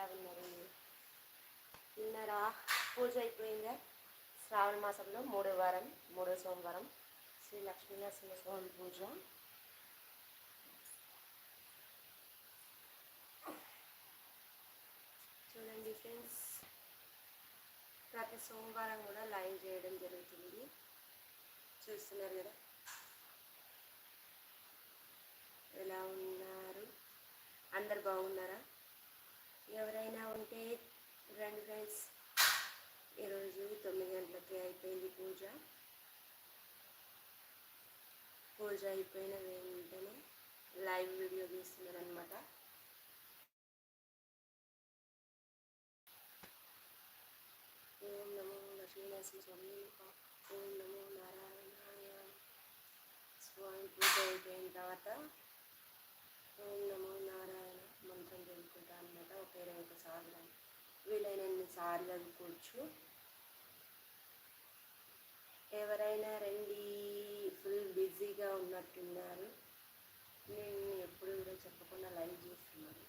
ఎలా ఉన్నారు. తిన్నారా పూజ అయిపోయిందా? శ్రావణ మాసంలో మూడో వారం మూడో సోమవారం. శ్రీ లక్ష్మీనరసింహ స్వామి పూజ. చూడండి ఫ్రెండ్స్ ప్రతి సోమవారం కూడా లైవ్ చేయడం జరుగుతుంది. చూస్తున్నారు కదా? ఎలా ఉన్నారు? అందరు బాగున్నారా? ఎవరైనా ఉంటే రండి ఫ్రెండ్స్. ఈరోజు తొమ్మిది గంటలకి అయిపోయింది పూజ. పూజ అయిపోయిన వెంటనే లైవ్ వీడియో తీస్తున్నారు అనమాట ఓం నమో లక్ష్మీనరసింహ స్వామి ఓం నమో నారాయణాయ. స్వామి పూజ అయిపోయిన తర్వాత ఓం నమో నారాయణ ఒక ఇరవై ఒక సార్లు వీలైనన్ని సార్లు చదువుకోవచ్చు ఎవరైనా రండి ఫుల్ బిజీగా ఉన్నట్టున్నారు. నేను ఎప్పుడు కూడా చెప్పకుండా లైవ్ చేస్తున్నాను.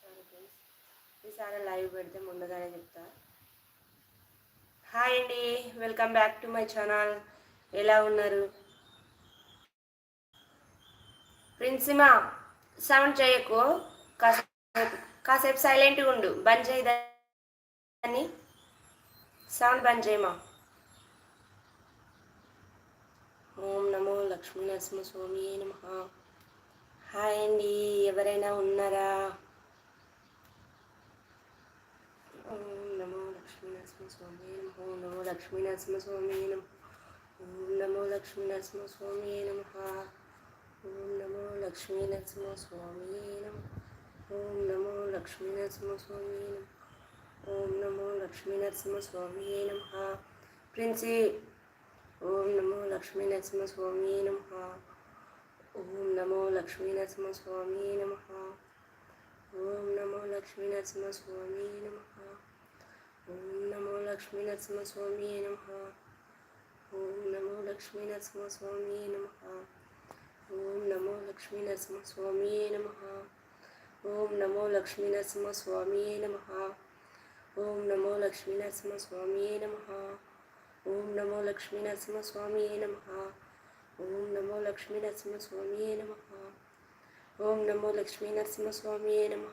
సరే ఫ్రెండ్స్ ఈసారి లైవ్ పెడితే ముందుగానే చెప్తా. హాయ్ అండి welcome back to my channel. ఎలా ఉన్నారు? ప్రిన్సిమా సౌండ్ చేయకు. కాసేపు. కాసేపు సైలెంట్గా ఉండు. బంద్ చేయదాన్ని సౌండ్ బంద్ చేయమా ఓం నమో లక్ష్మీ నరసింహ స్వామి నమ. హాయ్ అండి. ఎవరైనా ఉన్నారా? ఓం నమో లక్ష్మీ నరసింహ స్వామి నమ. ఓం నమో లక్ష్మీ నరసింహ స్వామి నమ. ఓం నమో లక్ష్మీ నరసింహ స్వామి నమ. ఓం నమో లక్ష్మీ నరసింహ స్వామి నమ. ఓం నమో లక్ష్మీ నరసింహ స్వామి నమ ఓం నమో లక్ష్మీ నరసింహ స్వామి నమ ప్రిన్సీ ఓం నమో లక్ష్మీ నరసింహ స్వామి నమ ఓం నమో లక్ష్మీ నరసింహ స్వామి నమ ఓం నమో లక్ష్మీ నరసింహ స్వామి నమ ఓం నమో లక్ష్మీ నరసింహ స్వామి నమ ఓం నమో లక్ష్మీ నరసింహ స్వామి నమ ఓం నమో లక్ష్మీ నరసింహ స్వామి నమ ఓం నమో లక్ష్మీ నరసింహ స్వామి నమ? ఓం నమో లక్ష్మీ నరసింహ స్వామి నమ? ఓం నమో లక్ష్మీ నరసింహ స్వామి నమ? ఓం నమో లక్ష్మీ నరసింహ స్వామి నమ? ఓం నమో లక్ష్మీ నరసింహ స్వామి నమ?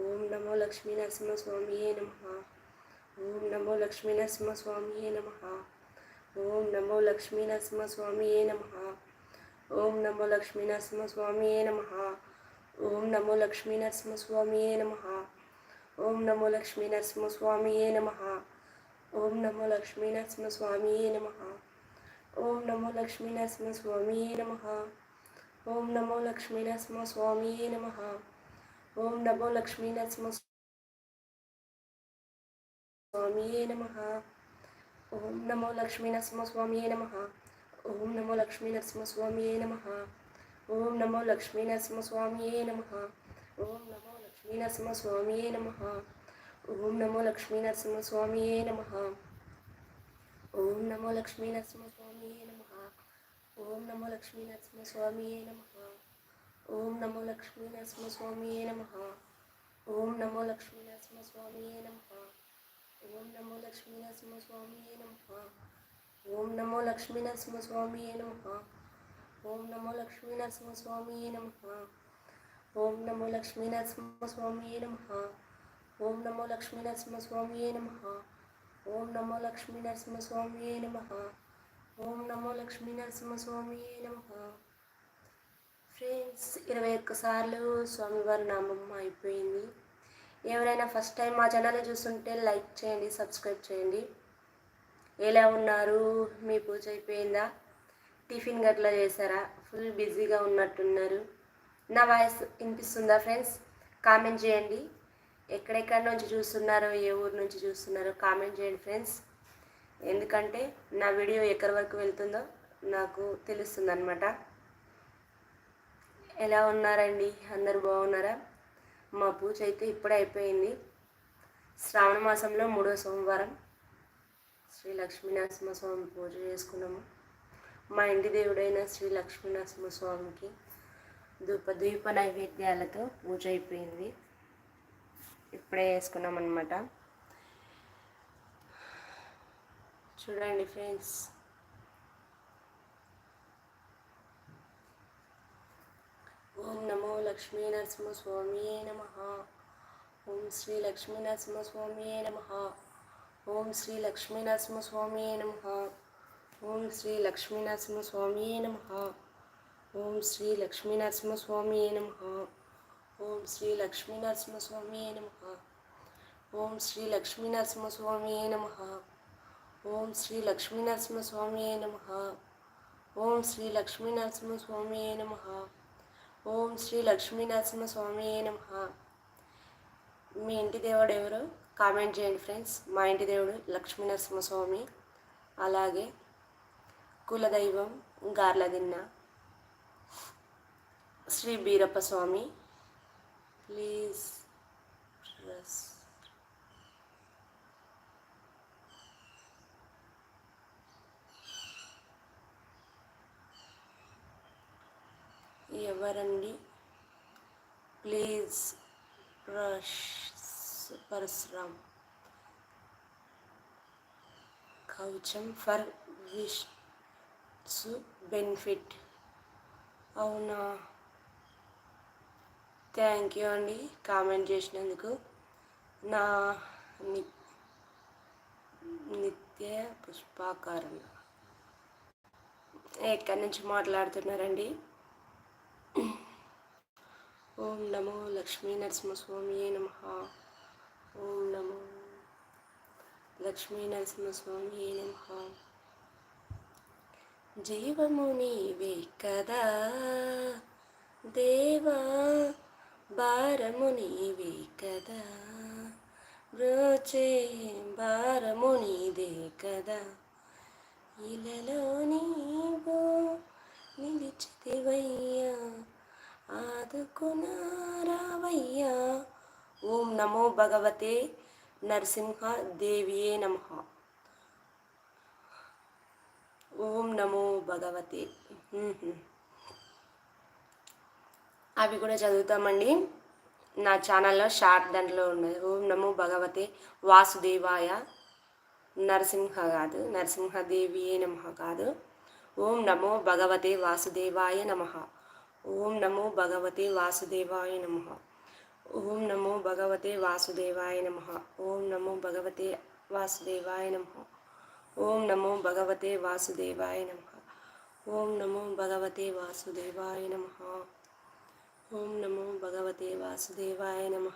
ఓం నమో లక్ష్మీ నరసింహ స్వామి నమ? ఓం నమో లక్ష్మీ నరసింహ స్వామి నమ? ఓం నమో లక్ష్మీ నరసింహ స్వామి నమ? ఓం నమో లక్ష్మీ నరసింహ స్వామి నమ? ఓం నమో లక్ష్మీ నరసింహస్వామియే నమ. ఓం నమో లక్ష్మీ నరసింహస్వామియే నమ. ఓం నమో లక్ష్మీ నరసింహస్వామియే నమ. ఓం నమో లక్ష్మీ నరసింహస్వామియే నమ. ఓం నమో లక్ష్మీ నరసింహస్వామియే నమ. ఓం నమో లక్ష్మీ నరసింహ స్వామియే నమ. ఓం నమో లక్ష్మీ నరసింహస్వామియే నమ. ఓం నమో లక్ష్మీ నరసింహస్వామియే నమ. ఓం నమో లక్ష్మీ నరసింహ స్వామి నమ? ఓం నమో లక్ష్మీ నరసింహ స్వామి నమ? ఓం నమో లక్ష్మీ నరసింహ స్వామి నమ? ఓం నమో లక్ష్మీ నరసింహ స్వామి నమ? ఓం నమో లక్ష్మీ నరసింహ స్వామి నమ? ఓం నమో లక్ష్మీ నరసింహ స్వామి నమ? ఓం నమో లక్ష్మీ నరసింహ స్వామి నమ? ఓం నమో లక్ష్మీ నరసింహ స్వామి నమ? ఓం నమో లక్ష్మీ నరసింహ స్వామి నమ? ఓం నమో లక్ష్మీ నరసింహ స్వామి నమ. ఓం నమో లక్ష్మీనరసింహ స్వామి నమ. ఓం నమో లక్ష్మీనరసింహ స్వామి నమ. ఓం నమో లక్ష్మీ నరసింహ స్వామి నమ. ఓం నమో లక్ష్మీ నరసింహ స్వామి నమ. ఫ్రెండ్స్ ఇరవై ఒక్కసార్లు స్వామివారి నామం అయిపోయింది. ఎవరైనా ఫస్ట్ టైం మా ఛానల్ చూస్తుంటే లైక్ చేయండి సబ్స్క్రైబ్ చేయండి. ఎలా ఉన్నారు? మీ పూజ అయిపోయిందా? టిఫిన్ గట్లా చేశారా? ఫుల్ బిజీగా ఉన్నట్టున్నారు. నా వాయిస్ వినిపిస్తుందా ఫ్రెండ్స్? కామెంట్ చేయండి. ఎక్కడెక్కడి నుంచి చూస్తున్నారో ఏ ఊరు నుంచి చూస్తున్నారో కామెంట్ చేయండి ఫ్రెండ్స్. ఎందుకంటే నా వీడియో ఎక్కడి వరకు వెళ్తుందో నాకు తెలుస్తుంది అనమాట ఎలా ఉన్నారండి? అందరు బాగున్నారా? మా పూజ అయితే ఇప్పుడే అయిపోయింది. శ్రావణ మాసంలో మూడో సోమవారం. శ్రీ లక్ష్మీనరసింహ స్వామి పూజ చేసుకున్నాము. మా ఇంటి దేవుడైన శ్రీ లక్ష్మీనరసింహ స్వామికి ధూప ద్వీప నైవేద్యాలతో పూజ అయిపోయింది. ఇప్పుడే వేసుకున్నాం అనమాట చూడండి ఫ్రెండ్స్. ఓం నమో లక్ష్మీ నరసింహస్వామి నమ. ఓం శ్రీ లక్ష్మీ నరసింహస్వామి నమ. ఓం శ్రీ లక్ష్మీ స్వామి నమ. ఓం శ్రీ లక్ష్మీ నరసింహస్వామి నమ. ఓం శ్రీ లక్ష్మీనరసింహ స్వామి నమ. ఓం శ్రీ లక్ష్మీనరసింహ స్వామి నమ. ఓం శ్రీ లక్ష్మీనరసింహ స్వామి నమ. ఓం శ్రీ లక్ష్మీ నరసింహస్వామి నమ. ఓం శ్రీ లక్ష్మీనరసింహ స్వామి నమ. ఓం శ్రీ లక్ష్మీనరసింహ స్వామి నమ. మీ ఇంటి దేవుడు ఎవరు? కామెంట్ చేయండి ఫ్రెండ్స్. మా ఇంటి దేవుడు లక్ష్మీనరసింహ స్వామి అలాగే కులదైవం గార్లదిన్న శ్రీ బీరప్ప స్వామి. Please press. ఎవరండి? Please rush Parashuram. కవచం ఫర్ విష్ బెనిఫిట్. అవునా? థ్యాంక్ యూ అండి కామెంట్ చేసినందుకు. నా ని నిత్య పుష్పాకారణ. ఎక్కడి నుంచి మాట్లాడుతున్నారండి? ఓం నమో లక్ష్మీ నరసింహస్వామి నమ. ఓం నమో లక్ష్మీ నరసింహస్వామి నమ. జీవము నీవే కదా. దేవా భారము నీవే కదా. బ్రోచే భారము నీదే కదా. ఇలలో నీవో నిలిచితివయ్యా ఆదుకునారావయ్యా ఓం నమో భగవతే నరసింహ దేవియే నమః. ఓం నమో భగవతి. అవి కూడా చదువుతామండి. నా ఛానల్లో షార్ట్ దాంట్లో ఉన్నది ఓం నమో భగవతే. వాసుదేవాయ. నరసింహ కాదు నరసింహదేవియే నమ కాదు. ఓం నమో భగవతే వాసుదేవాయ నమ. ఓం నమో భగవతే వాసుదేవాయ నమ. ఓం నమో భగవతే వాసుదేవాయ నమ. ఓం నమో భగవతే వాసుదేవాయ నమ. ఓం నమో భగవతే వాసుదేవాయ నమ. ఓం నమో భగవతే వాసుదేవాయ నమ. ఓం నమో భగవతే వాసుదేవాయ నమ.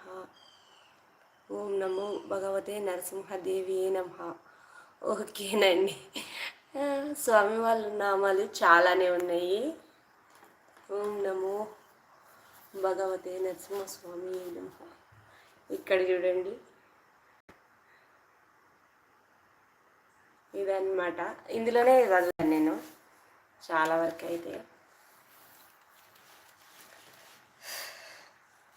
ఓం నమో భగవతే నరసింహదేవి నమ. ఓకేనండి స్వామి వాళ్ళ నామాలు చాలానే ఉన్నాయి. ఓం నమో భగవతే నరసింహస్వామి నమ. ఇక్కడ చూడండి. ఇదన్నమాట. ఇందులోనే చదివాను నేను. చాలా వరకు అయితే.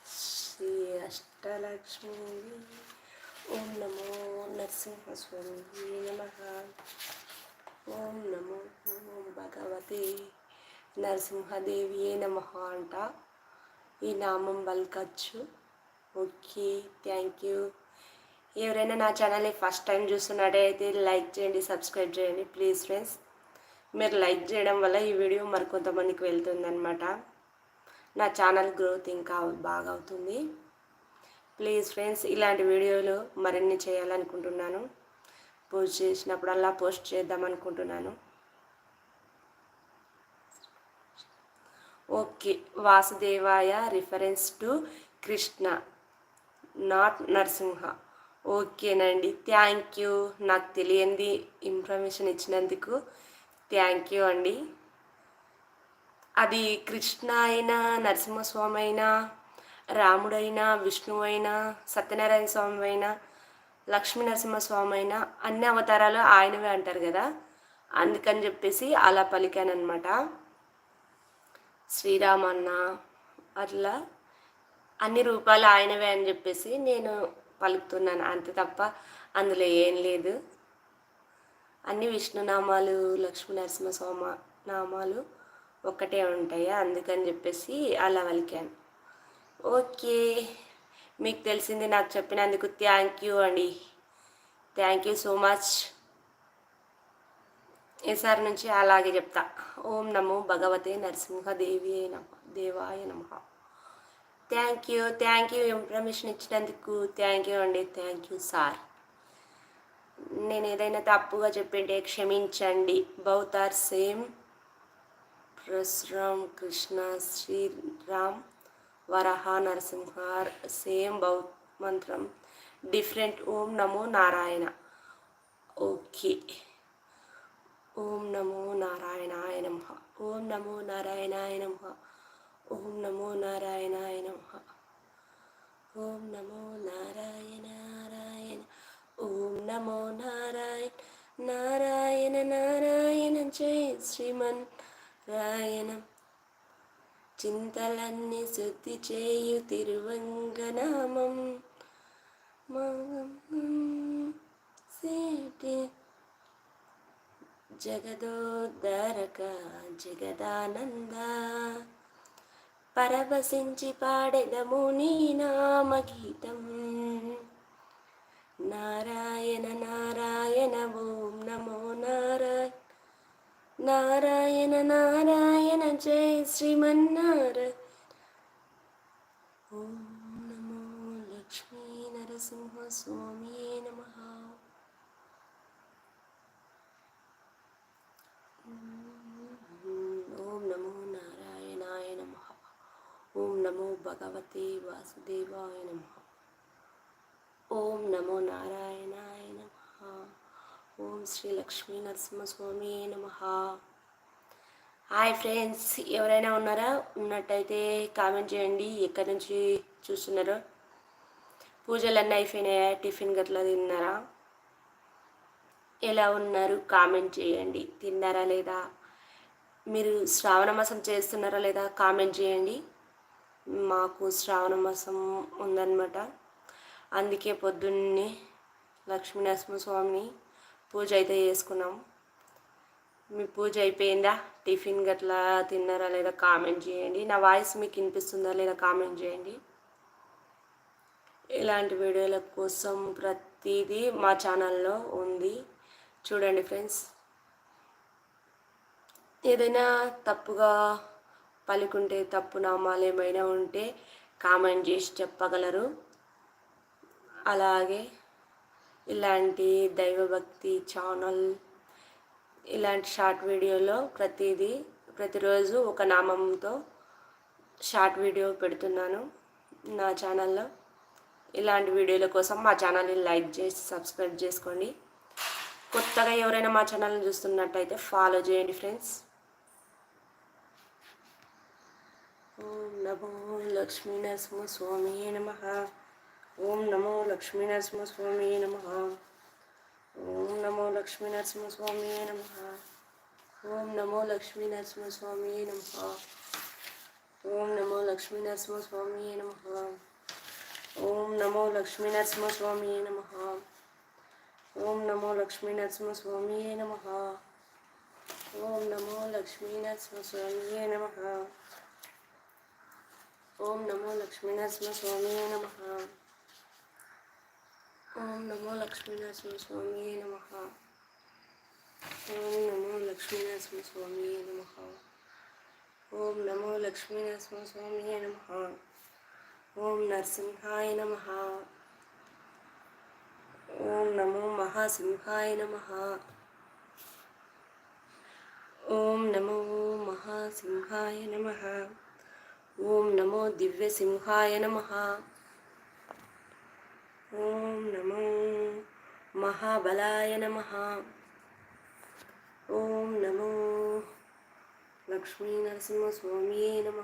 శ్రీ అష్టలక్ష్మి ఓం నమో నరసింహస్వామి నమ. ఓం నమో ఓం భగవతి నరసింహదేవి నమ అంట. ఈ నామం వల్కచ్చు. Okay thank you. ఎవరైనా నా ఛానల్ని ఫస్ట్ టైం చూస్తున్నట్టయితే లైక్ చేయండి సబ్స్క్రైబ్ చేయండి. ప్లీజ్ ఫ్రెండ్స్ మీరు లైక్ చేయడం వల్ల ఈ వీడియో మరికొంతమందికి వెళ్తుందనమాట నా ఛానల్ గ్రోత్ ఇంకా బాగా అవుతుంది. ప్లీజ్ ఫ్రెండ్స్ ఇలాంటి వీడియోలు మరిన్ని చేయాలనుకుంటున్నాను. పోస్ట్ చేసినప్పుడల్లా పోస్ట్ చేద్దాం అనుకుంటున్నాను ఓకే వాసుదేవాయ reference to Krishna not Narasimha ఓకేనండి. Thank you. నాకు తెలియంది ఇన్ఫర్మేషన్ ఇచ్చినందుకు. థ్యాంక్ యూ అండి. అది కృష్ణ అయినా నరసింహస్వామి అయినా రాముడైనా విష్ణువు అయినా సత్యనారాయణ స్వామి అయినా లక్ష్మీ నరసింహస్వామి అయినా అన్ని అవతారాలు ఆయనవే అంటారు కదా. అందుకని చెప్పేసి అలా పలికానమాట శ్రీరామన్న అట్లా అన్ని రూపాలు ఆయనవే అని చెప్పేసి నేను పలుకుతున్నాను. అంతే తప్ప అందులో ఏం లేదు. అన్ని విష్ణునామాలు లక్ష్మీ సోమ నామాలు ఒక్కటే ఉంటాయా. అందుకని చెప్పేసి అలా వలికాను ఓకే. మీకు తెలిసింది నాకు చెప్పినందుకు థ్యాంక్ యూ అండి. Thank you so much. ఈసారి నుంచి అలాగే చెప్తా. ఓం నమో భగవతే నరసింహదేవి నమ దేవాయ నమ. Thank you thank you information ఇచ్చినందుకు థ్యాంక్ యూ అండి థ్యాంక్ యూ సార్. నేను ఏదైనా తప్పుగా చెప్పింటే క్షమించండి. Both are same Parashuram Krishna Sriram Varaha నరసింహార్ same బౌ మంత్రం డిఫరెంట్ ఓం నమో నారాయణ. ఓకే. ఓం నమో నారాయణాయ నమ. ఓం నమో నారాయణాయ నమ. ఓం నమో నారాయణాయ నమ. ఓం నమో నారాయణ నారాయణ ఓం నమో నారాయణ నారాయణ నారాయణ జయ శ్రీమన్ రాయణ చింతలన్నీ శుద్ధి చేయు తిరువంగనామం. సేటి జగదోద్ధారక జగదానంద. పరవశించి పాడెదము నీ నామగీతం. నారాయణ నారాయణ ఓం నమో నారాయణ. నారాయణ నారాయణ జయ శ్రీమన్నారాయణ. ఓం నమో లక్ష్మీ నరసింహ స్వామియే నమః ఓం నమో నారాయణాయ నమ ఓం నమో భగవతే వాసుదేవాయ నమ. ఓం నమో నారాయణాయ నమ. ఓం శ్రీ లక్ష్మీ నరసింహస్వామి నమ. హాయ్ ఫ్రెండ్స్ ఎవరైనా ఉన్నారా? ఉన్నట్టయితే కామెంట్ చేయండి. ఎక్కడి నుంచి చూస్తున్నారో? పూజలన్నీ అయిపోయినాయా? టిఫిన్ గట్లా తిన్నారా? ఎలా ఉన్నారు? కామెంట్ చేయండి. తిన్నారా లేదా? మీరు శ్రావణ మాసం చేస్తున్నారా లేదా? కామెంట్ చేయండి. మాకు శ్రావణ మాసం ఉందన్నమాట. అందుకే పొద్దున్నే లక్ష్మీనరసింహ స్వామిని పూజ అయితే చేసుకున్నాం. మీ పూజ అయిపోయిందా? టిఫిన్ గట్లా తిన్నారా లేదా కామెంట్ చేయండి. నా వాయిస్ మీకు వినిపిస్తుందా లేదా కామెంట్ చేయండి. ఇలాంటి వీడియోల కోసం ప్రతిదీ మా ఛానల్లో ఉంది. చూడండి ఫ్రెండ్స్. ఏదైనా తప్పుగా పలుకుంటే తప్పు నామాలు ఏమైనా ఉంటే కామెంట్ చేసి చెప్పగలరు. అలాగే ఇలాంటి దైవభక్తి ఛానల్ ఇలాంటి షార్ట్ వీడియోలో ప్రతిదీ ప్రతిరోజు ఒక నామంతో షార్ట్ వీడియో పెడుతున్నాను నా ఛానల్లో. ఇలాంటి వీడియోల కోసం మా ఛానల్ని లైక్ చేసి సబ్స్క్రైబ్ చేసుకోండి. కొత్తగా ఎవరైనా మా ఛానల్ని చూస్తున్నట్టయితే ఫాలో చేయండి ఫ్రెండ్స్. ఓం నమో లక్ష్మీ నరసింహ స్వామి నమ ఓం నమో లక్ష్మీ నరసింహ స్వామి నమ ఓం నమో లక్ష్మీ నరసింహ స్వామి నమ ఓం నమో లక్ష్మీ నరసింహ స్వామి నమ ఓం నమో లక్ష్మీ నరసింహ స్వామి నమ ఓం నమో లక్ష్మీ నరసింహ స్వామి నమ ఓం నమో లక్ష్మీ నరసింహ స్వామి నమ ఓం నమో లక్ష్మీ నరసింహ స్వామి నమ ఓం నమో లక్ష్మీ నరసింహ స్వామి నమ. ఓం నమో లక్ష్మీ నరసింహ స్వామి నమ. ఓం నమో లక్ష్మీ నరసింహ స్వామి నమ. ఓం నమో లక్ష్మీ నరసింహ స్వామి నమ. ఓం నరసింహాయ నమ. ఓం నమో మహాసింహాయ నమ. ఓం నమో మహాసింహాయ నమ. ఓం నమో దివ్య సింహాయ నమ. ఓం నమో మహాబలాయ నమ. ఓం నమో లక్ష్మీ నరసింహస్వామియే నమ.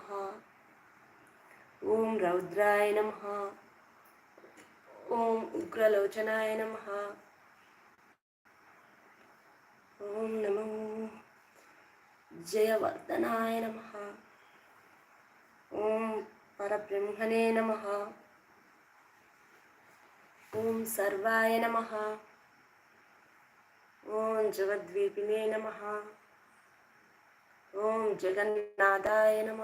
ఓం రౌద్రాయ నమ. ఓం ఉగ్రలోచనాయ నమ. ఓం నమో జయవర్ధనాయ నమ. ఓం పరబ్రహ్మణే నమ. ఓం సర్వాయ నమ. ఓం జగద్వీపినే నమ. ఓం జగన్నాథాయ నమ.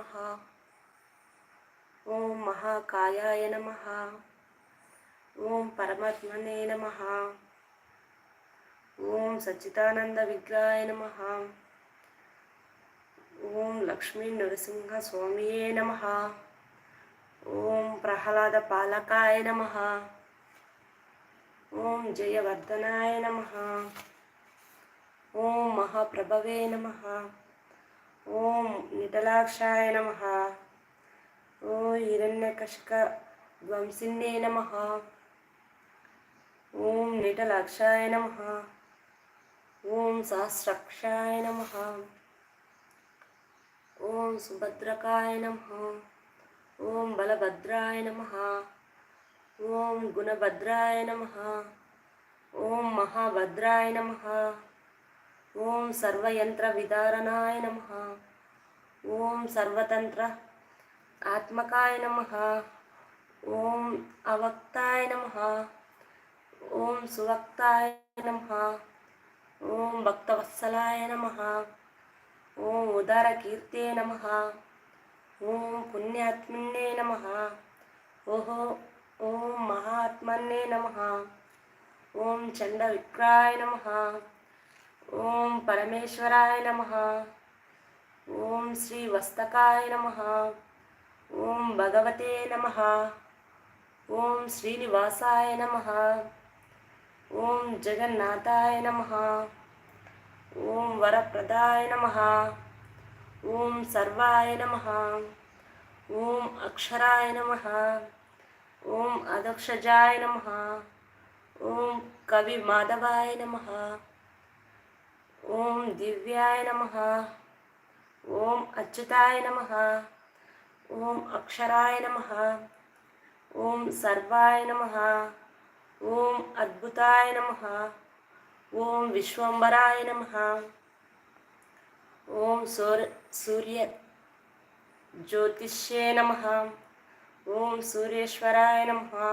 ఓం మహాకాయాయ నమ. ఓం పరమాత్మనే నమ. ఓం సచ్చిదానంద విగ్రహాయ నమ. ఓం లక్ష్మీ నరసింహ స్వామియే నమ. ఓం ప్రహ్లాద పాలకాయ నమ. ఓం జయవర్ధనాయ నమ. ఓం మహాప్రభవే నమ. ఓం నిటలాక్షాయ నమ. ఓ హిరణ్యకశక ధ్వంసిన్నే నమ. ఓం నిటలాక్షాయ నమ. ఓం సహస్రక్షాయ నమ. ఓం సుభద్రకాయ నమ. ఓం బలభద్రాయ నమ. ఓం గుణభద్రాయ నమ. ఓం మహాభద్రాయ నమ. ఓం సర్వయంత్ర విదారణాయ నమ. ఓం సర్వతంత్ర ఆత్మకాయ నమ. ఓం అవక్తాయ నమ. ఓం సువక్తాయ నమ. ఓం భక్తవత్సలాయ నమ. ఓం ఉదార కీర్తే నమ. ఓం పుణ్యాత్మన్నే నమ. ఓహో ఓం మహాత్మన్నే నమ. ఓం చండ విక్రాయ నమ. ఓం పరమేశ్వరాయ నమ. ఓం శ్రీ వస్తకాయ నమ. ఓం భగవతే నమ. ఓం శ్రీనివాసాయ నమ. ఓం జగన్నాథాయ నమ. ఓం వరప్రదాయ నమ. ఓం సర్వాయ నమ. ఓం అక్షరాయ నమ. ఓం అదక్షజాయ నమ. ఓం కవి మాధవాయ నమ. ఓం దివ్యాయ నమ. ఓం అచ్యుతాయ నమ. ఓం అక్షరాయ నమ. ఓం సర్వాయ నమ. ఓం అద్భుతాయ నమ. ఓం విశ్వంబరాయ నమ ఓం సూర్య సూర్య జ్యోతిష్యే నమ ఓం సూర్యేశ్వరాయ నమ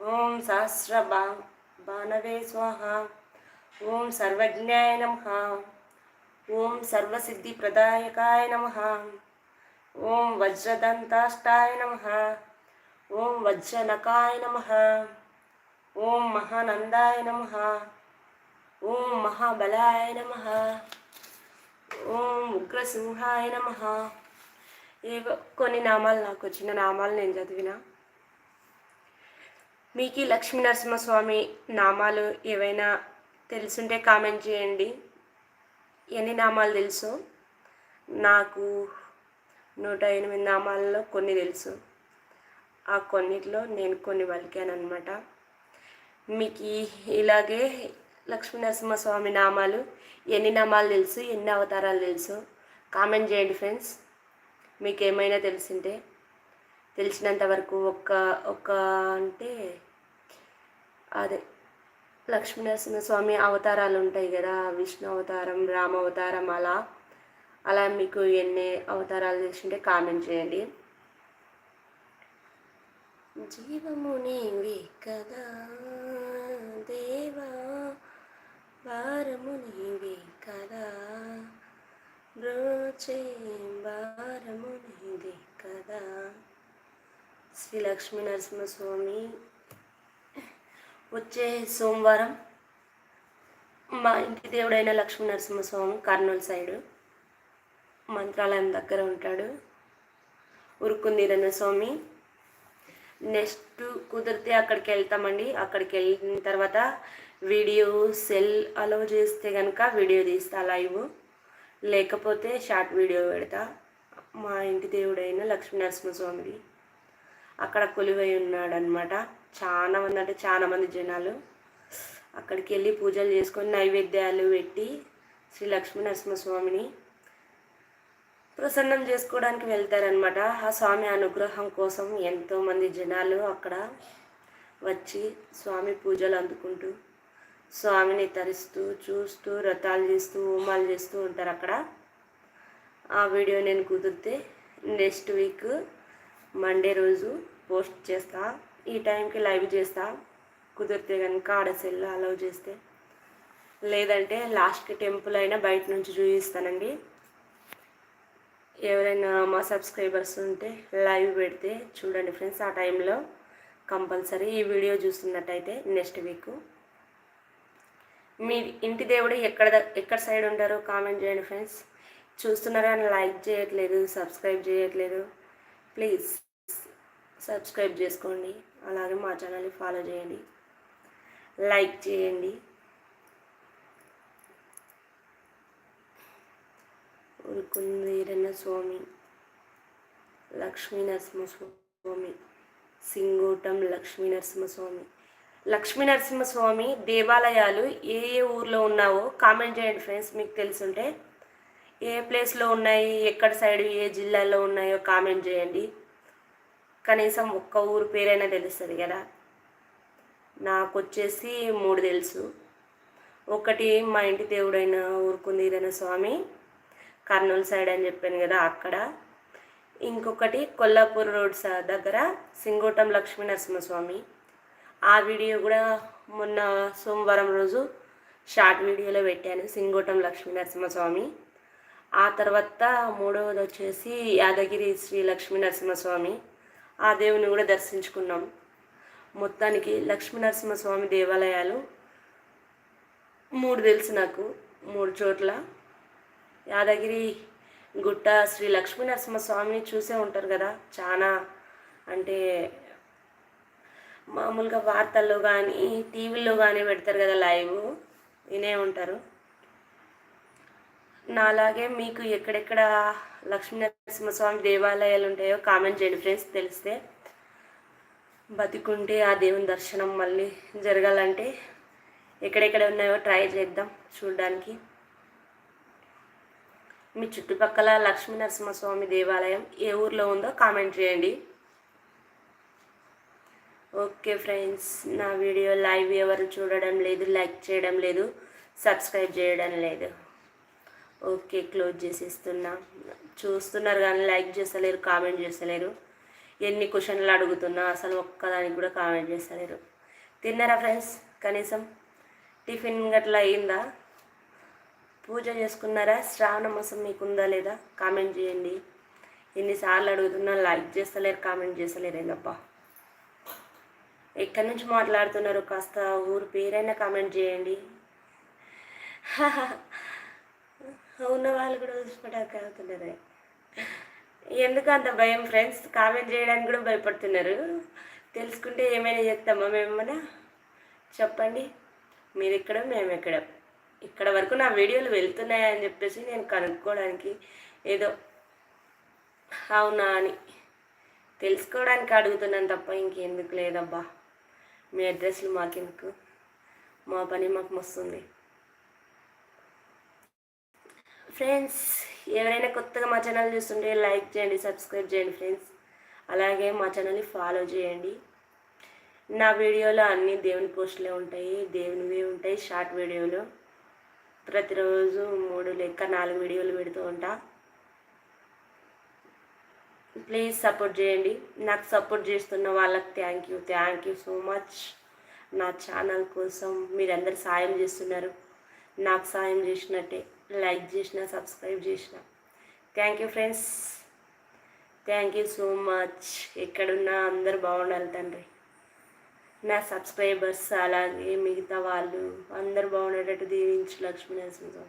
ఓం సహస్ర బా బాణవే స్వాహ ఓం సర్వజ్ఞాయ నమ ఓం సర్వసిద్ధిప్రదాయకాయ నమ ఓం వజ్రదంతాష్టాయ నమ ఓం వజ్రనకాయ నమ ఓం మహానందాయ నమ ఓం మహాబలాయ నమ. ఓం ఉగ్రసింహాయ నమ. ఏవో కొన్ని నామాలు నాకు వచ్చిన నామాలు నేను చదివిన. మీకు ఈ లక్ష్మీ నరసింహస్వామి నామాలు ఏవైనా తెలుసుంటే కామెంట్ చేయండి. ఎన్ని నామాలు తెలుసు? నాకు నూట ఎనిమిది నామాలలో కొన్ని తెలుసు. ఆ కొన్నిట్లో నేను కొన్ని పలికాను అనమాట మీకు ఇలాగే లక్ష్మీ నరసింహస్వామి నామాలు ఎన్ని నామాలు తెలుసు ఎన్ని అవతారాలు తెలుసు? కామెంట్ చేయండి ఫ్రెండ్స్. మీకు ఏమైనా తెలిసింటే తెలిసినంత వరకు ఒక్క ఒక్క అంటే అదే లక్ష్మీ నరసింహస్వామి అవతారాలు ఉంటాయి కదా విష్ణు అవతారం రామ అవతారం అలా. అలా మీకు ఎన్ని అవతారాలు తెలిసింటే కామెంట్ చేయండి. జీవము నీవే కదా దేవా. భారము నీవే కదా. బ్రోచే భారము నీదే కదా. శ్రీ లక్ష్మీ నరసింహస్వామి వచ్చే సోమవారం మా ఇంటి దేవుడైన లక్ష్మీ నరసింహస్వామి కర్నూలు సైడు మంత్రాలయం దగ్గర ఉంటాడు. ఉరుకుందిరన్న స్వామి నెక్స్ట్ కుదిరితే అక్కడికి వెళ్తామండి. అక్కడికి వెళ్ళిన తర్వాత వీడియో సెల్ అలో చేస్తే కనుక వీడియో తీస్తా లైవ్. లేకపోతే షార్ట్ వీడియో పెడతా. మా ఇంటి దేవుడైన లక్ష్మీ నరసింహస్వామిది అక్కడ కొలువై ఉన్నాడనమాట చాలా మంది అంటే చాలా మంది జనాలు. అక్కడికి వెళ్ళి పూజలు చేసుకొని నైవేద్యాలు పెట్టి శ్రీ లక్ష్మీ నరసింహస్వామిని ప్రసన్నం చేసుకోవడానికి వెళ్తారనమాట ఆ స్వామి అనుగ్రహం కోసం ఎంతోమంది జనాలు అక్కడ వచ్చి స్వామి పూజలు అందుకుంటూ స్వామిని తరిస్తూ చూస్తూ వ్రతాలు చేస్తూ హోమాలు చేస్తూ ఉంటారు అక్కడ. ఆ వీడియో నేను కుదిరితే నెక్స్ట్ వీక్ మండే రోజు పోస్ట్ చేస్తా. ఈ టైంకి లైవ్ చేస్తా. కుదిరితే కనుక ఆడ సెల్ అలౌ చేస్తే. లేదంటే లాస్ట్ టెంపుల్ అయినా బయట నుంచి చూపిస్తానండి. ఎవరైనా మా సబ్స్క్రైబర్స్ ఉంటే లైవ్ పెడితే చూడండి ఫ్రెండ్స్ ఆ టైంలో కంపల్సరీ ఈ వీడియో చూస్తున్నట్టయితే నెక్స్ట్ వీక్ మీ ఇంటి దేవుడు ఎక్కడ ఎక్కడ సైడ్ ఉంటారో కామెంట్ చేయండి ఫ్రెండ్స్. చూస్తున్నారా అని లైక్ చేయట్లేదు సబ్స్క్రైబ్ చేయట్లేదు. ప్లీజ్ సబ్స్క్రైబ్ చేసుకోండి. అలాగే మా ఛానల్ని ఫాలో చేయండి. లైక్ చేయండి. ఉరుకుందీరన్న స్వామి లక్ష్మీ నరసింహస్వామి సింగూటం లక్ష్మీ నరసింహస్వామి లక్ష్మీనరసింహస్వామి దేవాలయాలు ఏ ఏ ఊర్లో ఉన్నావో కామెంట్ చేయండి ఫ్రెండ్స్ మీకు తెలుసుంటే. ఏ ప్లేస్లో ఉన్నాయి ఎక్కడ సైడ్ ఏ జిల్లాలో ఉన్నాయో కామెంట్ చేయండి. కనీసం ఒక్క ఊరు పేరైనా తెలుస్తుంది కదా. నాకు వచ్చేసి మూడు తెలుసు. ఒకటి మా ఇంటి దేవుడైన ఊరుకుందీరైన స్వామి కర్నూలు సైడ్ అని చెప్పాను కదా అక్కడ. ఇంకొకటి కొల్లాపూర్ రోడ్ దగ్గర సింగోటం లక్ష్మీ నరసింహస్వామి. ఆ వీడియో కూడా మొన్న సోమవారం రోజు షార్ట్ వీడియోలో పెట్టాను సింగోటం లక్ష్మీ నరసింహస్వామి. ఆ తర్వాత మూడవది వచ్చేసి యాదగిరి శ్రీ లక్ష్మీ నరసింహస్వామి. ఆ దేవుని కూడా దర్శించుకున్నాం. మొత్తానికి లక్ష్మీ నరసింహస్వామి దేవాలయాలు మూడు తెలుసు నాకు మూడు చోట్ల. యాదగిరి గుట్ట శ్రీ లక్ష్మీ నరసింహస్వామిని చూసే ఉంటారు కదా చాలా అంటే మామూలుగా వార్తల్లో కానీ టీవీల్లో కానీ పెడతారు కదా లైవ్ వినే ఉంటారు. నాలాగే మీకు ఎక్కడెక్కడ లక్ష్మీనరసింహస్వామి దేవాలయాలు ఉంటాయో కామెంట్ చేయండి ఫ్రెండ్స్ తెలిస్తే. బతికుంటే ఆ దేవుని దర్శనం మళ్ళీ జరగాలంటే ఎక్కడెక్కడ ఉన్నాయో ట్రై చేద్దాం చూడడానికి. మీ చుట్టుపక్కల లక్ష్మీనరసింహస్వామి దేవాలయం ఏ ఊర్లో ఉందో కామెంట్ చేయండి. ఓకే ఫ్రెండ్స్ నా వీడియో లైవ్ ఎవరు చూడడం లేదు లైక్ చేయడం లేదు సబ్స్క్రైబ్ చేయడం లేదు. ఓకే క్లోజ్ చేసేస్తున్నా. చూస్తున్నారు కానీ లైక్ చేస్తలేరు కామెంట్ చేస్తలేరు. ఎన్ని క్వశ్చన్లు అడుగుతున్నా అసలు ఒక్కదానికి కూడా కామెంట్ చేస్తలేరు. తిన్నారా ఫ్రెండ్స్? కనీసం టిఫిన్ గట్లా అయిందా? పూజ చేసుకున్నారా? శ్రావణ మాసం మీకు ఉందా లేదా? కామెంట్ చేయండి. ఎన్నిసార్లు అడుగుతున్నా లైక్ చేస్తలేరు కామెంట్ చేస్తలేరు ఏందబ్బా? ఎక్కడి నుంచి మాట్లాడుతున్నారు? కాస్త ఊరు పేరైనా కామెంట్ చేయండి. ఉన్న వాళ్ళు కూడా చూసుకోవడానికి అవుతున్నారు. ఎందుకు అంత భయం ఫ్రెండ్స్ కామెంట్ చేయడానికి కూడా భయపడుతున్నారు. తెలుసుకుంటే ఏమైనా చేస్తామా మేమన్నా? చెప్పండి. మీరు ఎక్కడ మేము ఎక్కడ. ఇక్కడ వరకు నా వీడియోలు వెళ్తున్నాయని చెప్పేసి నేను కనుక్కోవడానికి ఏదో అవునా అని తెలుసుకోవడానికి అడుగుతున్నాను తప్ప ఇంకెందుకు లేదబ్బా. మీ అడ్రస్లు మాకెందుకు? మా పని మాకు మస్తుంది. ఫ్రెండ్స్ ఎవరైనా కొత్తగా మా ఛానల్ చూస్తుంటే లైక్ చేయండి సబ్స్క్రైబ్ చేయండి ఫ్రెండ్స్. అలాగే మా ఛానల్ని ఫాలో చేయండి. నా వీడియోలో అన్ని దేవుని పోస్టులే ఉంటాయి దేవునివి ఉంటాయి షార్ట్ వీడియోలు. ప్రతిరోజు మూడు లెక్క నాలుగు వీడియోలు పెడుతూ ఉంటా. ప్లీజ్ సపోర్ట్ చేయండి. నాకు సపోర్ట్ చేస్తున్న వాళ్ళకి thank you thank you so much నా ఛానల్ కోసం మీరందరు సాయం చేస్తున్నారు. నాకు సాయం చేసినట్టే లైక్ చేసిన సబ్స్క్రైబ్ చేసిన. Thank you friends thank you so much ఎక్కడున్నా అందరు బాగుండాలి తండ్రి. నా సబ్స్క్రైబర్స్ అలాగే మిగతా వాళ్ళు అందరు బాగుండేటట్టు దీవించు లక్ష్మీ నరసింహ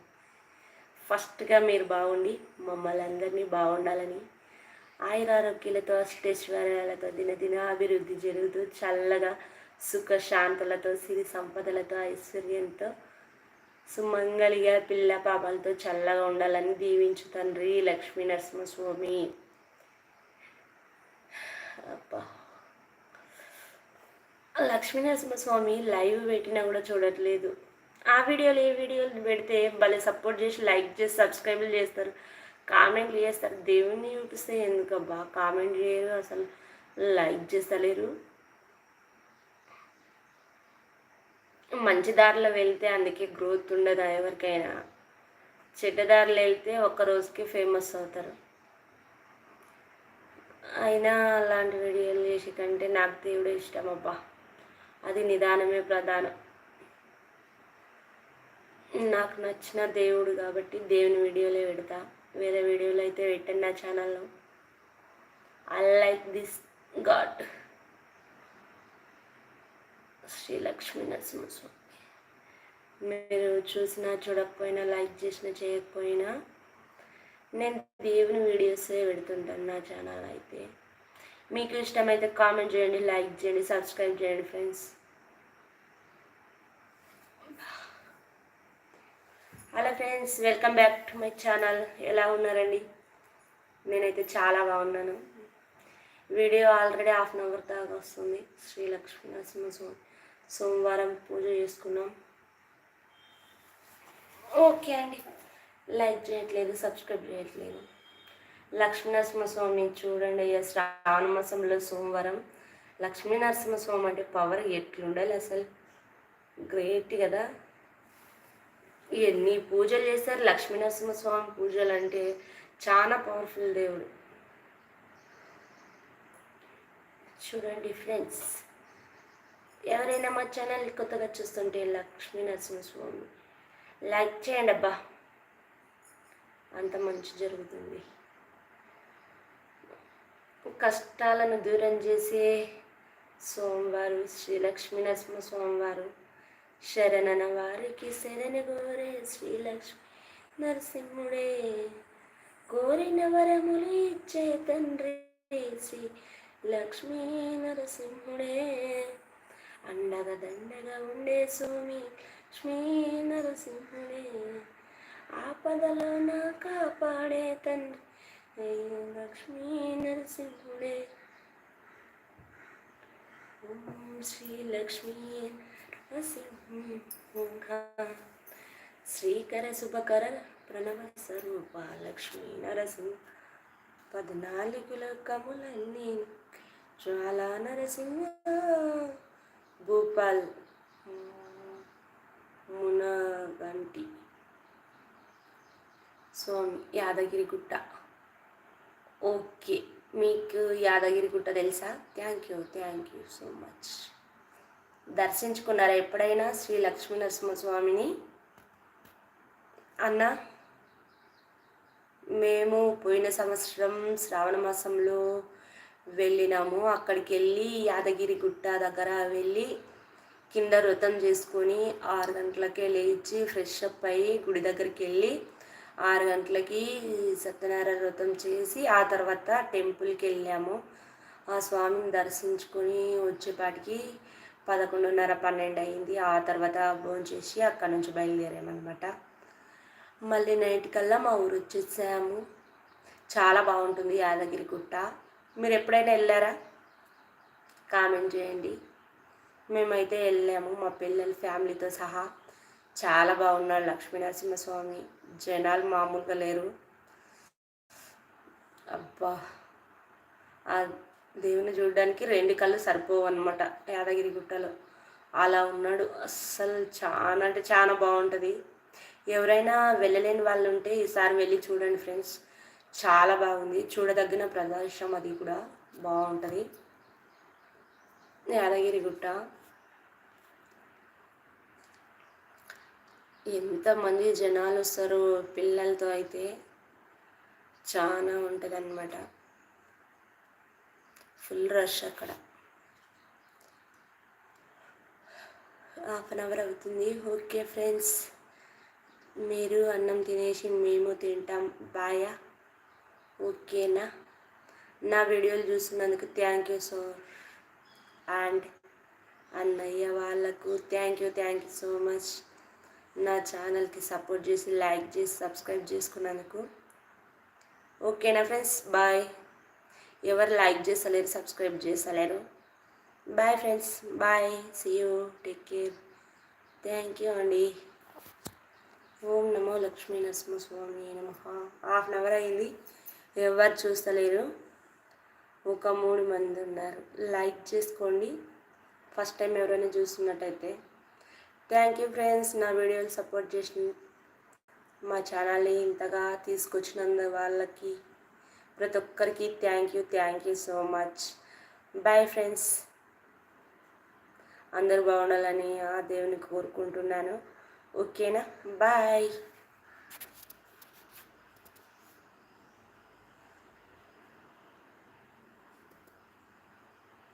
ఫస్ట్గా మీరు బాగుండి మమ్మల్ని అందరినీ బాగుండాలని ఆయురారోగ్యాలతో అష్టైశ్వర్యాలతో దినదిన అభివృద్ధి జరుగుతూ చల్లగా సుఖ శాంతులతో సిరి సంపదలతో ఐశ్వర్యంతో సుమంగళిగా పిల్ల పాపాలతో చల్లగా ఉండాలని దీవించు తండ్రి లక్ష్మీ నరసింహస్వామి. అబ్బా. లక్ష్మీ నరసింహస్వామి లైవ్ పెట్టినా కూడా చూడట్లేదు. ఆ వీడియోలు ఏ వీడియోలు పెడితే భలే సపోర్ట్ చేసి లైక్ చేసి సబ్స్క్రైబ్లు చేస్తారు. కామెంట్లు చేస్తారు. దేవుణ్ణి చూపిస్తే ఎందుకబ్బా? కామెంట్ చేయరు అసలు లైక్ చేస్తలేరు. మంచి దారిలో వెళ్తే అందుకే గ్రోత్ ఉండదు ఎవరికైనా? చెడ్డ దారిలో వెళ్తే ఒక్క రోజుకి ఫేమస్ అవుతారు. అయినా అలాంటి వీడియోలు చేసే కంటే నాకు దేవుడే ఇష్టం అబ్బా. అది నిదానమే ప్రధానం. నాకు నచ్చిన దేవుడు కాబట్టి దేవుని వీడియోలే పెడతా. వేరే వీడియోలు అయితే పెట్టండి నా ఛానల్లో I like this god Shri Lakshmi Narasimhaswamy. మీరు చూసినా చూడకపోయినా లైక్ చేసినా చేయకపోయినా నేను దేవుని వీడియోసే పెడుతుంటాను నా ఛానల్ అయితే. మీకు ఇష్టమైతే కామెంట్ చేయండి లైక్ చేయండి సబ్స్క్రైబ్ చేయండి friends friends welcome back to my channel ఎలా ఉన్నారండి? నేనైతే చాలా బాగున్నాను. Video already half an hour దాకా వస్తుంది. శ్రీ లక్ష్మీ నరసింహస్వామి సోమవారం పూజ చేసుకున్నాం. ఓకే అండి. లైక్ చేయట్లేదు సబ్స్క్రైబ్ చేయట్లేదు. లక్ష్మీ నరసింహస్వామిని చూడండి. అయ్యా శ్రావణ మాసంలో సోమవారం లక్ష్మీ నరసింహస్వామి అంటే పవర్ ఎట్లుండాలి అసలు? గ్రేట్ కదా. ఎన్ని పూజలు చేస్తారు లక్ష్మీనరసింహస్వామి పూజలు అంటే చాలా పవర్ఫుల్ దేవుడు. చూడండి ఫ్రెండ్స్ ఎవరైనా మా ఛానల్ కొత్తగా చూస్తుంటే లక్ష్మీ నరసింహస్వామి లైక్ చేయండి అబ్బా. అంత మంచి జరుగుతుంది. కష్టాలను దూరం చేసే సోమవారు శ్రీ లక్ష్మీ నరసింహ శరణన వారికి శరణ గోరే శ్రీలక్ష్మి నరసింహుడే. కోరిన వరములు ఇచ్చే తండ్రి శ్రీ లక్ష్మీ నరసింహుడే. అండగా దండగా ఉండే స్వామి లక్ష్మీ నరసింహుడే. ఆపదలో నా కాపాడే తండ్రి లక్ష్మీ నరసింహుడే. ఓం శ్రీ లక్ష్మీ నరసింహ శ్రీకర శుభకర ప్రణవ స్వరూప లక్ష్మీ నరసింహ పద్నాలుగుల కములన్నీ జ్వాలా నరసింహ భూపాల్ మునగంటి స్వామి యాదగిరిగుట్ట. ఓకే మీకు యాదగిరిగుట్ట తెలుసా? Thank you thank you so much. దర్శించుకున్నారా ఎప్పుడైనా శ్రీ లక్ష్మీనరసింహస్వామిని అన్న మేము పోయిన సంవత్సరం శ్రావణ మాసంలో వెళ్ళినాము. అక్కడికి వెళ్ళి యాదగిరి గుట్ట దగ్గర వెళ్ళి కింద వ్రతం చేసుకొని ఆరు గంటలకే లేచి ఫ్రెష్ అప్ అయ్యి గుడి దగ్గరికి వెళ్ళి ఆరు గంటలకి సత్యనారాయణ వ్రతం చేసి ఆ తర్వాత టెంపుల్కి వెళ్ళాము. ఆ స్వామిని దర్శించుకొని వచ్చేపాటికి పదకొండున్నర పన్నెండు అయింది ఆ తర్వాత భోజనం చేసి అక్కడ నుంచి బయలుదేరామన్నమాట. మళ్ళీ నైట్ కల్లా మా ఊరు వచ్చేసాము. చాలా బాగుంటుంది యాదగిరి గుట్ట. మీరు ఎప్పుడైనా వెళ్ళారా? కామెంట్ చేయండి. మేమైతే వెళ్ళాము. మా పిల్లల ఫ్యామిలీతో సహా. చాలా బాగున్నాడు లక్ష్మీనరసింహస్వామి. జనాలు మామూలుగా లేరు. అబ్బా. దేవుని చూడడానికి రెండు కళ్ళు సరిపోవు అనమాట యాదగిరి గుట్టలో. అలా ఉన్నాడు. అస్సలు చాలా అంటే చాలా బాగుంటుంది. ఎవరైనా వెళ్ళలేని వాళ్ళు ఉంటే ఈసారి వెళ్ళి చూడండి ఫ్రెండ్స్. చాలా బాగుంది. చూడదగిన ప్రదేశం అది కూడా. బాగుంటుంది. యాదగిరి గుట్ట. ఎంతమంది జనాలు వస్తారు పిల్లలతో అయితే చాలా ఉంటుంది అనమాట ఫుల్ రష్ అక్కడ. హాఫ్ అన్ అవర్ అవుతుంది. ఓకే ఫ్రెండ్స్ మీరు అన్నం తినేసి మేము తింటాం. బాయా. ఓకేనా? నా వీడియోలు చూసినందుకు థ్యాంక్ యూ సో అండ్ అన్నయ్య వాళ్ళకు thank you thank you so much. నా ఛానల్కి సపోర్ట్ చేసి లైక్ చేసి సబ్స్క్రైబ్ చేసుకున్నందుకు. ఓకేనా ఫ్రెండ్స్? బాయ్. ఎవరు లైక్ చేస్తలేరు సబ్స్క్రైబ్ చేస్తలేరు. Bye friends bye see you take care thank you అండి ఓం నమో లక్ష్మీ నరసింహ స్వామి నమ. హాఫ్ అన్ అవర్ అయింది. ఎవరు చూస్తలేరు? ఒక మూడు మంది ఉన్నారు. లైక్ చేసుకోండి. ఫస్ట్ టైం ఎవరైనా చూస్తున్నట్టయితే. థ్యాంక్ యూ ఫ్రెండ్స్ నా వీడియోలు సపోర్ట్ చేసిన మా ఛానల్ని ఇంతగా తీసుకొచ్చినందు వాళ్ళకి ప్రతి ఒక్కరికి thank you thank you so much bye friends అందరూ బాగుండాలని ఆ దేవుని కోరుకుంటున్నాను. ఓకేనా బాయ్